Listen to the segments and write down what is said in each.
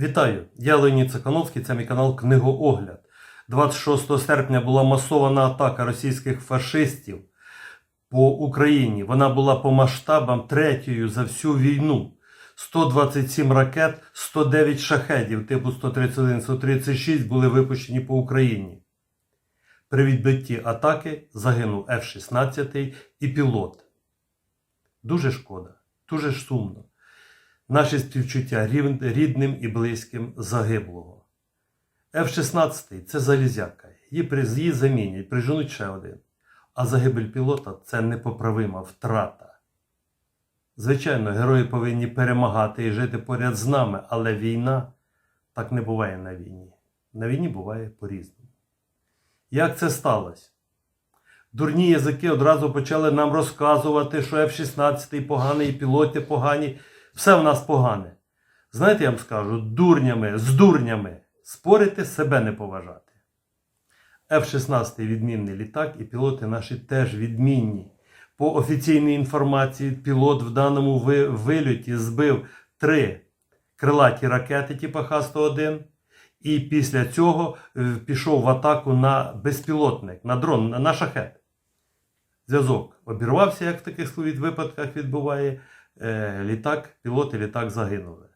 Вітаю! Я Леонід Цехановський, це мій канал Книгоогляд. 26 серпня була масована атака російських фашистів по Україні. Вона була по масштабам третьою за всю війну. 127 ракет, 109 шахедів типу 131-136 були випущені по Україні. При відбитті атаки загинув F-16 і пілот. Дуже шкода, дуже сумно. Наші співчуття рідним і близьким загиблого. F-16 це залізяка. Її, замінять, приженуть ще один. А загибель пілота це непоправима втрата. Звичайно, герої повинні перемагати і жити поряд з нами, але війна так не буває на війні. На війні буває по-різному. Як це сталося? Дурні язики одразу почали нам розказувати, що F-16 поганий, і пілоти погані, все в нас погане. Знаєте, я вам скажу, дурнями, з дурнями спорити себе не поважати. F-16 відмінний літак, і пілоти наші теж відмінні. По офіційній інформації, пілот в даному ви- вильоті збив три крилаті ракети типу Х-101, і після цього е, пішов в атаку на безпілотник, на дрон, на шахет. Зв'язок обірвався, як в таких випадках відбуває. Е, літак, пілот і літак загинули.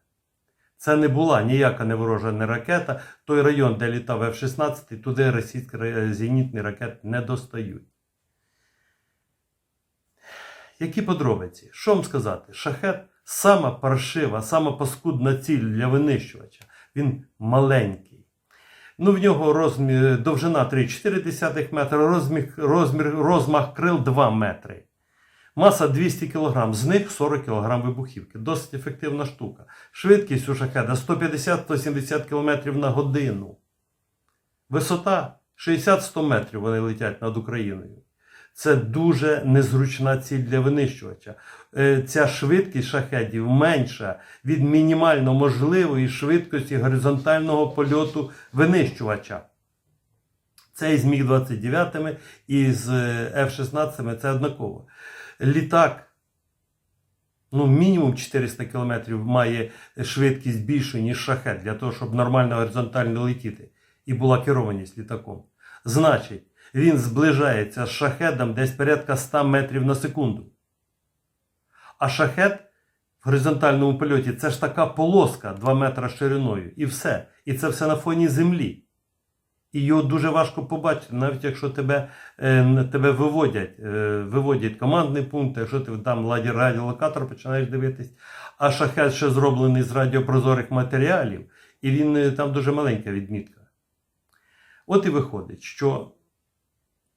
Це не була ніяка не ракета. Той район, де літав F-16, туди російські зенітні ракети не достають. Які подробиці? Що вам сказати? Шахет сама паршива, сама паскудна ціль для винищувача. Він маленький. Ну, в нього розмір, довжина 3,4 метра, розмір, розмір, розмах крил 2 метри. Маса 200 кг, з них 40 кг вибухівки. Досить ефективна штука. Швидкість у шахеда 150-170 км на годину. Висота 60-100 метрів вони летять над Україною. Це дуже незручна ціль для винищувача. Е, Ця швидкість шахедів менша від мінімально можливої швидкості горизонтального польоту винищувача. Це із Міг-29 і з е, F-16 це однаково. Літак, ну, мінімум 400 км має швидкість більшу, ніж шахет, для того, щоб нормально горизонтально летіти. І була керованість літаком. Значить, він зближається з шахедом десь порядка 100 метрів на секунду. А шахет в горизонтальному польоті це ж така полоска 2 метри шириною. І все. І це все на фоні землі. І його дуже важко побачити, навіть якщо тебе, е, тебе виводять, е, виводять командний пункт, якщо ти там радіолокатор починаєш дивитись, а шахет ще зроблений з радіопрозорих матеріалів, і він е, там дуже маленька відмітка. От і виходить, що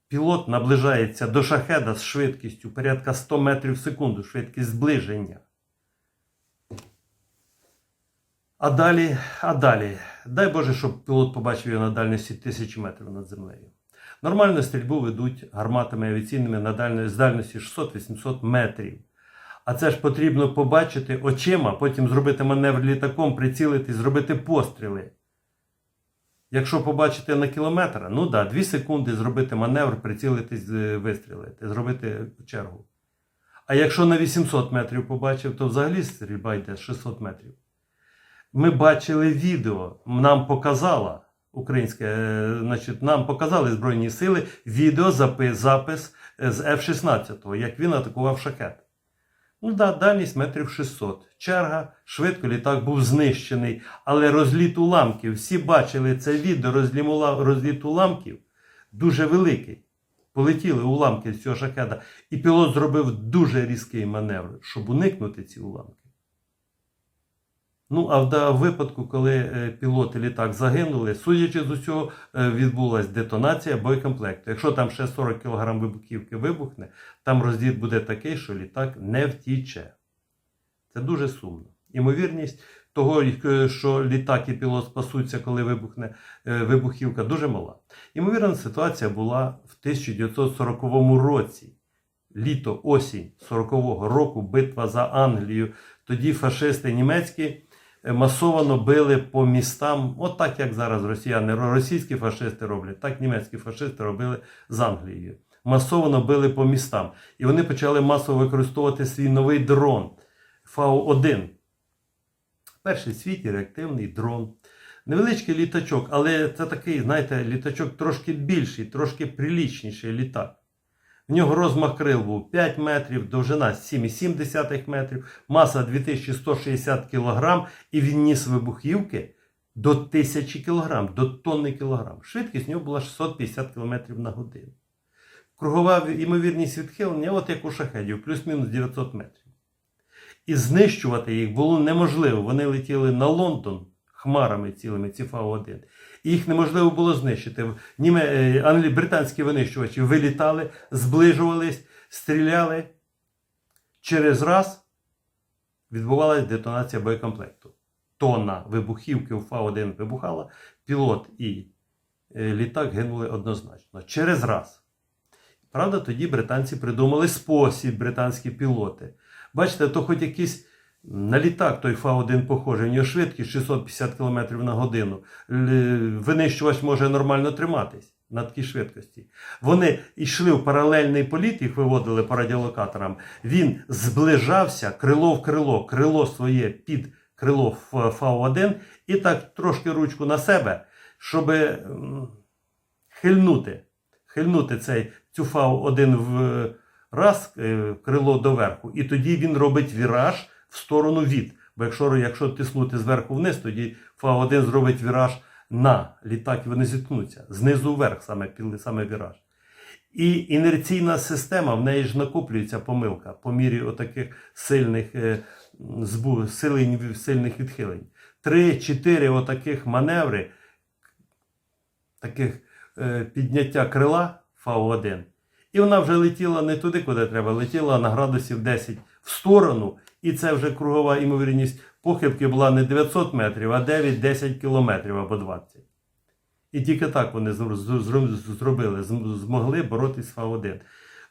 пілот наближається до шахеда з швидкістю порядка 100 метрів в секунду, швидкість зближення. А далі, а далі, дай Боже, щоб пілот побачив його на дальності тисячі метрів над землею. Нормальну стрільбу ведуть гарматами авіаційними на дальності, з дальності 600-800 метрів. А це ж потрібно побачити очима, потім зробити маневр літаком, прицілити, зробити постріли. Якщо побачите на кілометр, ну да, 2 секунди зробити маневр, прицілитись, е, вистрілити, зробити чергу. А якщо на 800 метрів побачив, то взагалі стрільба йде 600 метрів. Ми бачили відео, нам показала українське, е, значить, нам показали Збройні Сили відеозапис запис е, з F-16, як він атакував шахет. Ну да, дальність метрів 600. Черга, швидко літак був знищений, але розліт уламків, всі бачили це відео, розлім ула- розліт уламків дуже великий. Полетіли уламки з цього шахеда, і пілот зробив дуже різкий маневр, щоб уникнути ці уламки. Ну, а в випадку, коли е, пілот і літак загинули, судячи з усього, е, відбулася детонація боєкомплекту. Якщо там ще 40 кг вибухівки вибухне, там розліт буде такий, що літак не втіче. Це дуже сумно. Імовірність того, е, що літак і пілот спасуться, коли вибухне вибухівка, дуже мала. Імовірна ситуація була в 1940 році. Літо, осінь 40-го року, битва за Англію. Тоді фашисти німецькі масовано били по містам, от так як зараз росіяни, російські фашисти роблять, так німецькі фашисти робили з Англією. Масовано били по містам. І вони почали масово використовувати свій новий дрон Фау-1. Перший в світі реактивний дрон. Невеличкий літачок, але це такий, знаєте, літачок трошки більший, трошки прилічніший літак. В нього розмах крил був 5 метрів, довжина 7,7 метрів, маса 2160 кг, і він ніс вибухівки до 1000 кг, до тонни кілограм. Швидкість в нього була 650 км на годину. Кругова ймовірність відхилення, от як у шахедів, плюс-мінус 900 метрів. І знищувати їх було неможливо. Вони летіли на Лондон хмарами цілими, ці Фау-1. Їх неможливо було знищити. Німе, е, британські винищувачі вилітали, зближувались, стріляли. Через раз відбувалася детонація боєкомплекту. Тонна вибухівки у Фау-1 вибухала, пілот і е, літак гинули однозначно. Через раз. Правда, тоді британці придумали спосіб, британські пілоти. Бачите, то хоч якийсь на літак той Фа-1 похожий, у нього швидкість 650 км на годину. Винищувач може нормально триматись на такій швидкості. Вони йшли в паралельний політ, їх виводили по радіолокаторам. Він зближався крило в крило, крило своє під крило Ф- Фау-1 і так трошки ручку на себе, щоб хильнути, хильнути цей, цю Фау-1 в раз е, крило доверху, і тоді він робить віраж в сторону від. Бо якщо, якщо тиснути зверху вниз, тоді Фа-1 зробить віраж на літак і вони зіткнуться. Знизу вверх саме, саме віраж. І інерційна система, в неї ж накоплюється помилка по мірі отаких сильних, е, збу, сильних відхилень. Три-чотири отаких маневри, таких е, підняття крила Фау-1. І вона вже летіла не туди, куди треба, летіла на градусів 10 в сторону. І це вже кругова ймовірність похибки була не 900 метрів, а 9-10 кілометрів або 20. І тільки так вони зр- зр- зр- зробили, змогли боротись з Фа-1.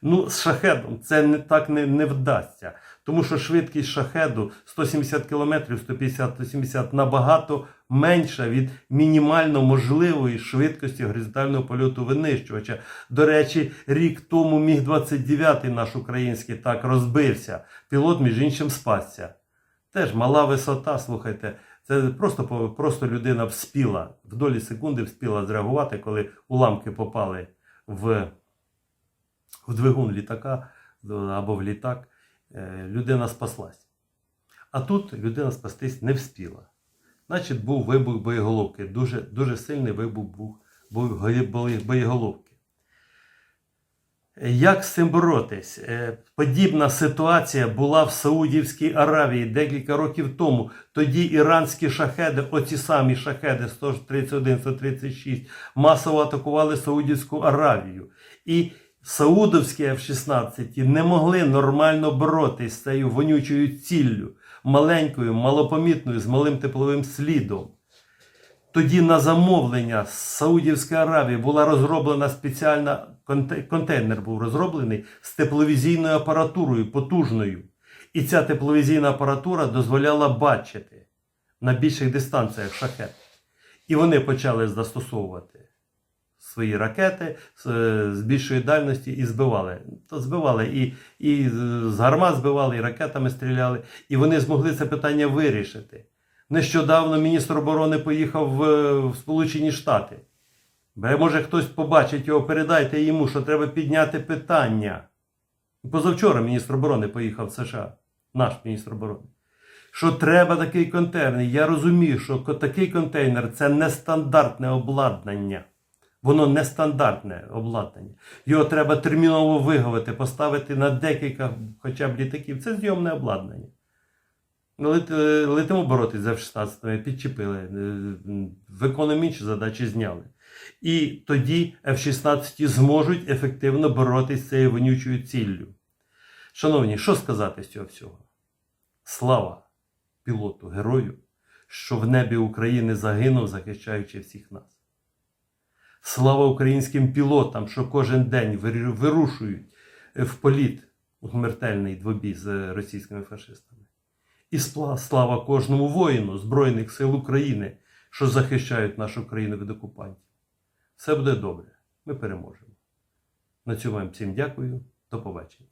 Ну, з шахедом це не так не, не вдасться. Тому що швидкість шахеду 170 км, 150-170 набагато менша від мінімально можливої швидкості горизонтального польоту винищувача. До речі, рік тому Міг-29 наш український так розбився. Пілот, між іншим, спасся. Теж мала висота, слухайте. Це просто, просто людина вспіла, в долі секунди вспіла зреагувати, коли уламки попали в, в двигун літака або в літак. Е, Людина спаслась. А тут людина спастись не вспіла. Значить, був вибух боєголовки. Дуже, дуже сильний вибух був, був боєголовки. Як з цим боротись? Е, Подібна ситуація була в Саудівській Аравії декілька років тому. Тоді іранські шахеди, оці самі шахеди 131-136, масово атакували Саудівську Аравію. І Саудовські F-16 не могли нормально боротись з цією вонючою ціллю, маленькою, малопомітною, з малим тепловим слідом. Тоді на замовлення з Саудівської Аравії була розроблена спеціальна контейнер був розроблений з тепловізійною апаратурою потужною. І ця тепловізійна апаратура дозволяла бачити на більших дистанціях шахет. І вони почали застосовувати свої ракети з, з більшої дальності і збивали. То збивали і, і з гармат збивали, і ракетами стріляли. І вони змогли це питання вирішити. Нещодавно міністр оборони поїхав в, в Сполучені Штати. Бо може хтось побачить його, передайте йому, що треба підняти питання. Позавчора міністр оборони поїхав в США, наш міністр оборони. Що треба такий контейнер. Я розумію, що такий контейнер це нестандартне обладнання. Воно нестандартне обладнання. Його треба терміново виговити, поставити на декілька хоча б літаків. Це зйомне обладнання. Лет, е, летимо боротись за F-16, підчепили, е, м, виконуємо інші задачі, зняли. І тоді F-16 зможуть ефективно боротись з цією вонючою ціллю. Шановні, що сказати з цього всього? Слава пілоту, герою, що в небі України загинув, захищаючи всіх нас. Слава українським пілотам, що кожен день вирушують е, в політ у смертельний двобій з російськими фашистами. І слава кожному воїну Збройних сил України, що захищають нашу країну від окупантів. Все буде добре. Ми переможемо. На цьому вам всім дякую. До побачення.